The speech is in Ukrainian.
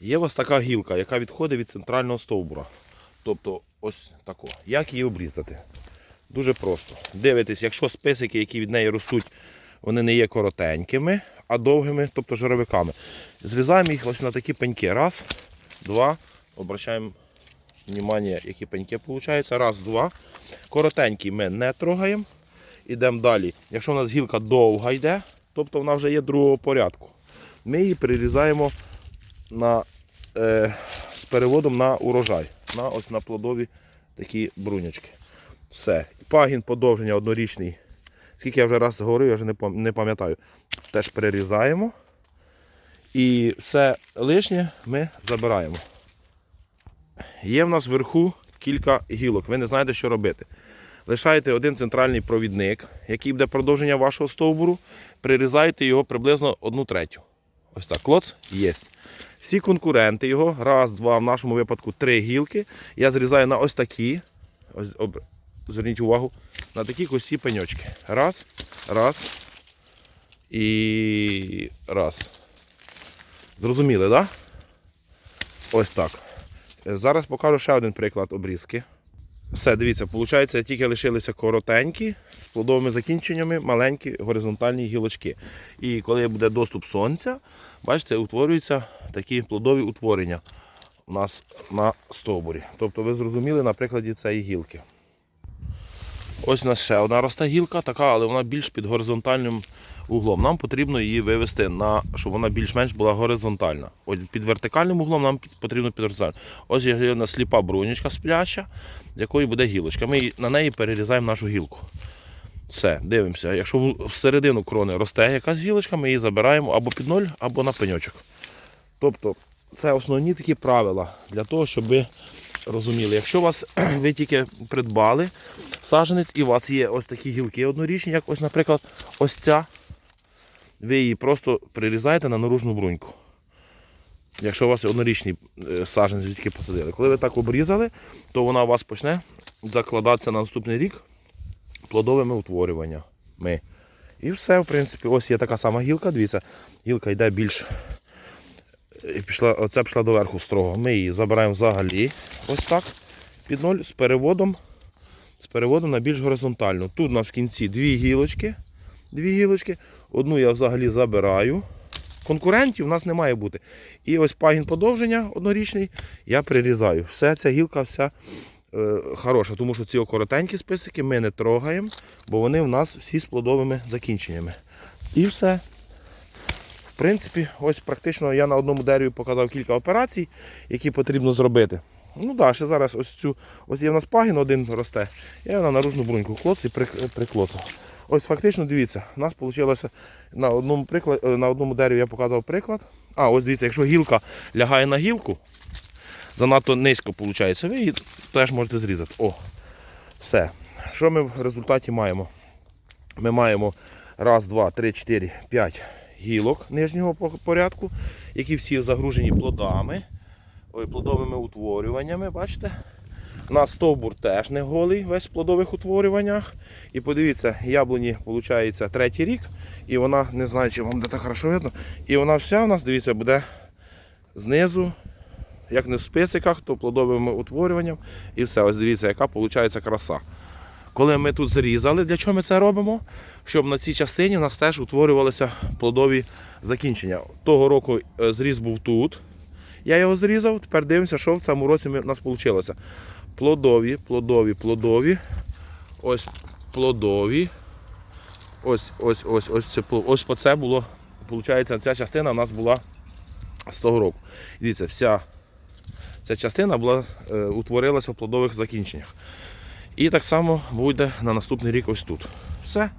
Є вас така гілка, яка відходить від центрального стовбура. Тобто ось тако. Як її обрізати? Дуже просто. Дивитесь, якщо списики, які від неї ростуть, вони не є коротенькими, а довгими, тобто жировиками. Зрізаємо їх ось на такі пеньки. Раз, два. Обращаємо внимание, які пеньки виходить. Раз, два. Коротенькі ми не трогаємо. Ідемо далі. Якщо у нас гілка довга йде, тобто вона вже є другого порядку, ми її перерізаємо на, е, з переводом на урожай, на, ось на плодові такі брунячки. Все. Пагін подовження однорічний. Скільки я вже раз говорив, я вже не пам'ятаю. Теж перерізаємо. І все лишнє ми забираємо. Є в нас вверху кілька гілок. Ви не знаєте, що робити. Лишаєте один центральний провідник, який буде продовження вашого стовбуру. Прирізаєте його приблизно одну третю. Ось так. Клоц є. Всі конкуренти його, раз, два, в нашому випадку три гілки. Я зрізаю на ось такі. Ось, об- зверніть увагу, на такі косі пеньочки. Раз, раз. І раз. Зрозуміли, так? Да? Ось так. Е, Зараз покажу ще один приклад обрізки. Все, дивіться, виходить, тільки лишилися коротенькі з плодовими закінченнями, маленькі горизонтальні гілочки. І коли буде доступ сонця, бачите, утворюються такі плодові утворення у нас на стовбурі. Тобто ви зрозуміли на прикладі цієї гілки. Ось у нас ще одна росте гілка, така, але вона більш під горизонтальним углом. Нам потрібно її вивести, на, щоб вона більш-менш була горизонтальна. Ось під вертикальним углом нам потрібно під горизонтальним. Ось є у нас сліпа брунючка спляча, з якої буде гілочка. Ми на неї перерізаємо нашу гілку. Все, дивимося. Якщо всередину крони росте якась гілочка, ми її забираємо або під ноль, або на пеньочок. Тобто, це основні такі правила для того, щоб розуміли. Якщо вас ви тільки придбали саджанець і у вас є ось такі гілки однорічні, як ось, наприклад, ось ця, ви її просто прирізаєте на наружну бруньку. Якщо у вас однорічний е, саджанець ви посадили. Коли ви так обрізали, то вона у вас почне закладатися на наступний рік плодовими утворюваннями. І все, в принципі, ось є така сама гілка. Дивіться, гілка йде більш. І Пішла, оця пішла доверху строго. Ми її забираємо взагалі ось так під ноль з переводом, з переводом на більш горизонтальну. Тут у нас в кінці дві гілочки. Дві гілочки. Одну я взагалі забираю. Конкурентів у нас не має бути. І ось пагін подовження однорічний я прирізаю. Все, ця гілка вся е, хороша, тому що ці коротенькі списики ми не трогаємо, бо вони в нас всі з плодовими закінченнями. І все. Принципі, ось практично я на одному дереві показав кілька операцій, які потрібно зробити. Ну так, ще зараз ось цю, ось є в нас пагін один росте. Я його на наружну бруньку клоц і приклоцав. Ось фактично дивіться, у нас вийшло на одному, приклад, на одному дереві я показав приклад. А, ось дивіться, якщо гілка лягає на гілку, занадто низько виходить, ви її теж можете зрізати. О, все. Що ми в результаті маємо? Ми маємо раз, два, три, чотири, п'ять гілок нижнього порядку, які всі загружені плодами, ой, плодовими утворюваннями, бачите? У нас стовбур теж не голий, весь в плодових утворюваннях. І подивіться, яблуні, виходить, третій рік, і вона, не знаю, чи вам буде так хорошо видно, і вона вся у нас, дивіться, буде знизу, як не в списиках, то плодовим утворюванням. І все, ось дивіться, яка виходить краса. Коли ми тут зрізали, для чого ми це робимо? Щоб на цій частині у нас теж утворювалися плодові закінчення. Того року е, зріз був тут. Я його зрізав, тепер дивимося, що в цьому році у нас вийшло. Плодові, плодові, плодові. Ось плодові. Ось, ось, ось, ось, це, ось по це було. Получається, ця частина у нас була з того року. Дивіться, вся ця частина була, е, утворилася в плодових закінченнях. І так само буде на наступний рік ось тут. Все.